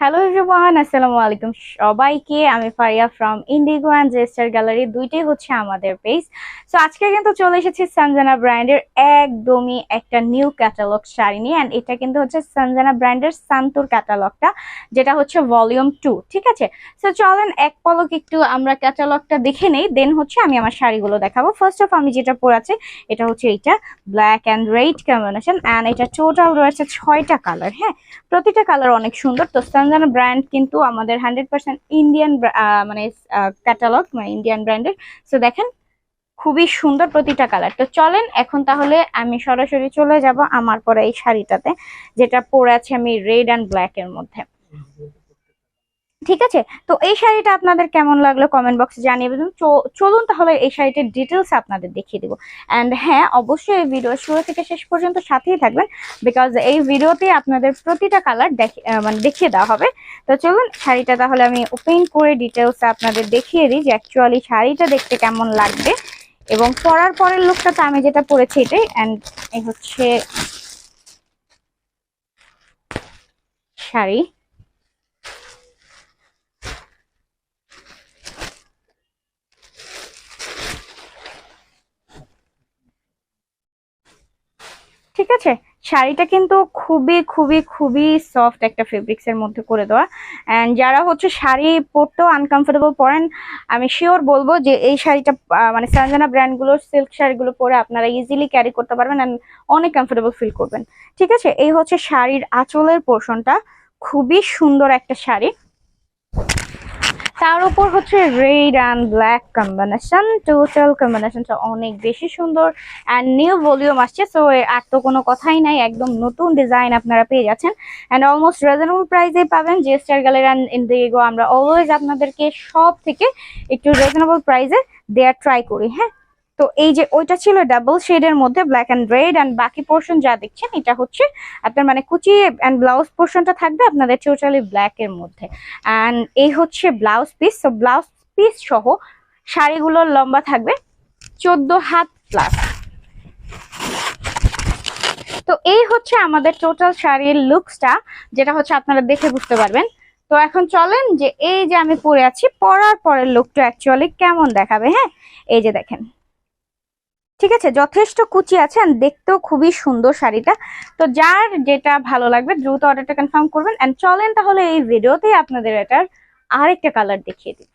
Hello everyone আসসালামু আলাইকুম সবাইকে আমি Faria from Indigo and Jester Gallery দুইটাই হচ্ছে আমাদের পেজ সো আজকে কিন্তু চলে এসেছি সঞ্জানা ব্র্যান্ডের একদমই একটা নিউ ক্যাটালগ শাড়ি নিয়ে। অ্যান্ড এটা কিন্তু হচ্ছে সঞ্জানা ব্র্যান্ডের সান্তুর ক্যাটালগটা যেটা হচ্ছে ভলিউম টু ঠিক আছে? সো চলেন এক পলক একটু আমরা ক্যাটালগটা দেখে নেই। দেন হচ্ছে আমি আমার শাড়িগুলো দেখাবো। ফার্স্ট অফ আমি যেটা পরে আছে, এটা হচ্ছে এইটা black and red combination and এটা টোটাল রয়েছে ছয়টা কালার হ্যাঁ? প্রতিটা কালার অনেক সুন্দর। তো সঞ্জানা ব্র্যান্ড কিন্তু আমাদের হান্ড্রেড পার্সেন্ট ইন্ডিয়ান মানে ক্যাটালগ মানে ইন্ডিয়ান ব্র্যান্ডের সো দেখেন, খুবই সুন্দর প্রতিটা কালার তো চলেন, এখন তাহলে আমি সরাসরি চলে যাব আমার পরে এই শাড়িটাতে, যেটা পরে আছে আমি রেড অ্যান্ড ব্ল্যাক এর মধ্যে। ঠিক আছে? তো এই শাড়িটা আপনাদের কেমন লাগল কমেন্ট বক্সে জানিয়ে দেবেন। চলুন তাহলে এই শাড়িটির ডিটেলস আপনাদের দেখিয়ে দেবো। অ্যান্ড হ্যাঁ অবশ্যই এই ভিডিও শুরু থেকে শেষ পর্যন্ত সাথেই থাকবেন বিকজ এই ভিডিওতে আপনাদের প্রতিটা কালার মানে দেখিয়ে দেওয়া হবে। তো চলুন শাড়িটা তাহলে আমি ওপেন করে ডিটেলস আপনাদের দেখিয়ে দিই যে অ্যাকচুয়ালি শাড়িটা দেখতে কেমন লাগবে। এবং পরার পরের লুকটা তো আমি যেটা পরেছি এটাই। অ্যান্ড এই হচ্ছে শাড়ি। ঠিক আছে? শাড়িটা কিন্তু খুবই খুবই খুবই সফট একটা ফেব্রিক্স এর মধ্যে করে দেওয়া। অ্যান্ড যারা হচ্ছে শাড়ি পরতেও আনকমফোর্টেবল পরেন, আমি শিওর বলব যে এই শাড়িটা মানে সঞ্জনা ব্র্যান্ডগুলোর সিল্ক শাড়িগুলো পরে আপনারা ইজিলি ক্যারি করতে পারবেন অ্যান্ড অনেক কমফোর্টেবল ফিল করবেন। ঠিক আছে? এই হচ্ছে শাড়ির আঁচলের পোর্শনটা খুবই সুন্দর একটা শাড়ি। তার উপর হচ্ছে red and black combination total কম্বিনেশনটা অনেক বেশি সুন্দর অ্যান্ড নিউ ভলিউম আসছে। সো আর তো কোনো কথাই নাই, একদম নতুন ডিজাইন আপনারা পেয়ে যাচ্ছেন। অ্যান্ড অলমোস্ট রিজনেবল প্রাইসে পাবেন। যে জিএসটার গ্যালারি অ্যান্ড ইন্ডিগো আমরা অলওয়েজ আপনাদেরকে সব থেকে একটু রিজনেবল প্রাইসে দেয়ার ট্রাই করি হ্যাঁ? তো এই যে ওইটা ছিল ডাবল শেডের মধ্যে ব্ল্যাক অ্যান্ড রেড অ্যান্ড বাকি পোর্শন যা দেখছেন, এটা হচ্ছে আপনার মানে কুচি অ্যান্ড ব্লাউজ পোর্শনটা থাকবে আপনাদের টোটালি ব্ল্যাক এর মধ্যে। অ্যান্ড এই হচ্ছে ব্লাউজ পিস তো ব্লাউজ পিস সহ শাড়িগুলোর লম্বা থাকবে চোদ্দ হাত প্লাস তো এই হচ্ছে আমাদের টোটাল শাড়ির লুকসটা যেটা হচ্ছে আপনারা দেখে বুঝতে পারবেন। তো এখন চলেন যে এই যে আমি পরে আছি, পরার পরের লুকটা অ্যাকচুয়ালি কেমন দেখাবে হ্যাঁ? এই যে দেখেন। ঠিক আছে? যথেষ্ট কুচি আছে অ্যান্ড দেখতেও খুবই সুন্দর শাড়িটা। তো যার যেটা ভালো লাগবে দ্রুত অর্ডারটা কনফার্ম করবেন অ্যান্ড চলেন তাহলে এই ভিডিওতেই আপনাদের এটার আরেকটা কালার দেখিয়ে দিই।